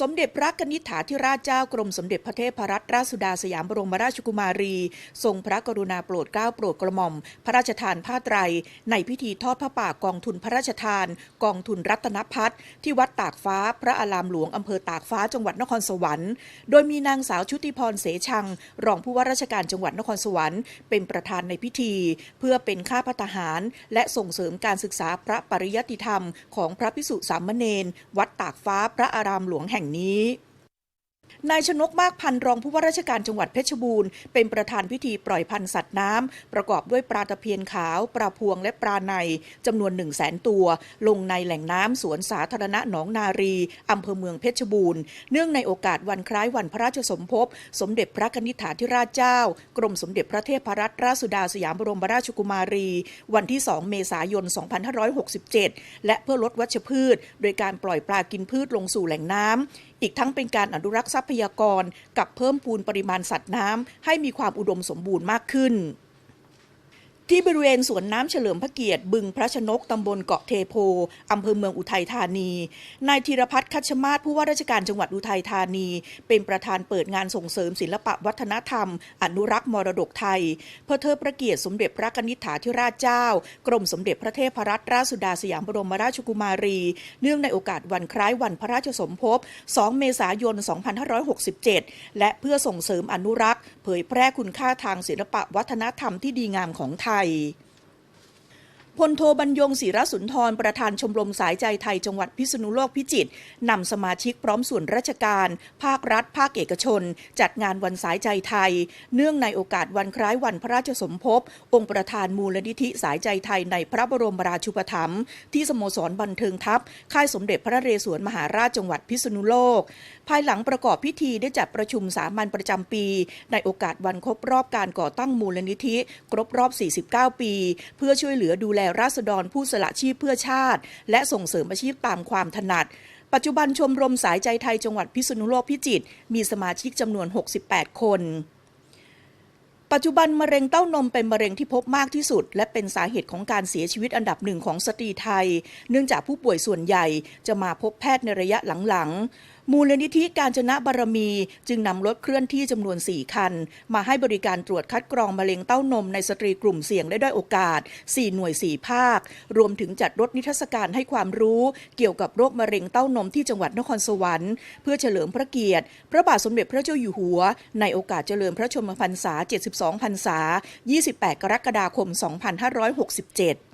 สมเด็จพระกนิษฐาธิราชเจ้ากรมสมเด็จพระเทพรัตนราชสุดาสยามบรมราชกุมารี ทรงพระกรุณาโปรดเกล้าโปรดกระหม่อม พระราชทานผ้าไตร ในพิธีทอดพระป่ากองทุนพระราชทาน กองทุนรัตนพัฒน์ที่วัดตากฟ้า พระอารามหลวงอำเภอตากฟ้าจังหวัดนครสวรรค์ โดยมีนางสาวชุติพรเสชัง รองผู้ว่าราชการจังหวัดนครสวรรค์เป็นประธานในพิธี เพื่อเป็นข้าพัฒหาร และส่งเสริมการศึกษาพระปริยัติธรรม ของพระพิสุสามเณรวัดตากฟ้าพระอารามหลวงแห่งนี้ นายชนกมากพันธ์รองผู้ว่าราชการจังหวัดเพชรบูรณ์เป็นประธานพิธีปล่อยพันธุ์สัตว์น้ำ ประกอบด้วยปลาตะเพียนขาว ปลาพวงและปลาในจำนวน1 0 0 0 0แสนตัว ลงในแหล่งน้ำสวนสาธารณะหนองนารีอำเภอเมืองเพชรบูรณ์ เนื่องในโอกาสวันคล้ายวันพระราชสมภพ สมเด็จพระกนิษฐาธิราชเจ้า กรมสมเด็จพระเทพรัตนราชสุดาสยามบรมราชกุมารี วันที่ 2 เมษายน 2567 และเพื่อลดวัชพืช โดยการปล่อยปลากินพืชลงสู่แหล่งน้ำ อีกทั้งเป็นการอนุรักษ์ทรัพยากร กับเพิ่มพูนปริมาณสัตว์น้ำให้มีความอุดมสมบูรณ์มากขึ้น ที่บริเวณสวนน้ำเฉลิมพระเกียรติ บึงพระชนกตำบลเกาะเทโพอำเภอเมืองอุทัยธานี นายธีรพัฒน์คัชมาศผู้ว่าราชการจังหวัดอุทัยธานี เป็นประธานเปิดงานส่งเสริมศิลปะวัฒนธรรม อนุรักษ์มรดกไทย เพื่อเทิดพระเกียรติสมเด็จพระกนิษฐาธิราชเจ้า กรมสมเด็จพระเทพรัตนราชสุดาสยามบรมราชกุมารี เนื่องในโอกาสวันคล้ายวันพระราชสมภพ 2 เมษายน 2567 และเพื่อส่งเสริมอนุรักษ์ เผยแพร่คุณค่าทางศิลปะวัฒนธรรมที่ดีงามของไทย pai, พลโทบรรยงศิรสุนทร ประธานชมรมสายใจไทยจังหวัดพิษณุโลกพิจิตรนำสมาชิกพร้อมส่วนราชการ ภาครัฐ ภาคเอกชน จัดงานวันสายใจไทย เนื่องในโอกาสวันคล้ายวันพระราชสมภพ องค์ประธานมูลนิธิสายใจไทยในพระบรมราชูปถัมภ์ที่สโมสรบันเทิงทัพ ค่ายสมเด็จพระนเรศวรมหาราชจังหวัดพิษณุโลก ภายหลังประกอบพิธีได้จัดประชุมสามัญประจำปี ในโอกาสวันครบรอบการก่อตั้งมูลนิธิ ครบรอบ 49 ปี เพื่อช่วยเหลือดูแลราษฎรผู้สละชีพเพื่อชาติ และส่งเสริมอาชีพตามความถนัด ปัจจุบันชมรมสายใจไทยจังหวัดพิษณุโลกพิจิตรมีสมาชิกจำนวน 68 คน ปัจจุบันมะเร็งเต้านมเป็นมะเร็งที่พบมากที่สุด และเป็นสาเหตุของการเสียชีวิตอันดับหนึ่งของสตรีไทย เนื่องจากผู้ป่วยส่วนใหญ่จะมาพบแพทย์ในระยะหลังๆ มูลนิธิการจนะบารมีจึงนำรถเคลื่อนที่จำนวน 4 คัน มาให้บริการตรวจคัดกรองมะเร็งเต้านมในสตรีกลุ่มเสี่ยงและด้อยโอกาส 4 หน่วย 4 ภาค รวมถึงจัดรถนิทรรศการให้ความรู้ เกี่ยวกับโรคมะเร็งเต้านมที่จังหวัดนครสวรรค์ เพื่อเฉลิมพระเกียรติ พระบาทสมเด็จพระเจ้าอยู่หัว ในโอกาสเจริญพระชนมพรรษา 72 2พรรษา28 กรกฎาคม 2567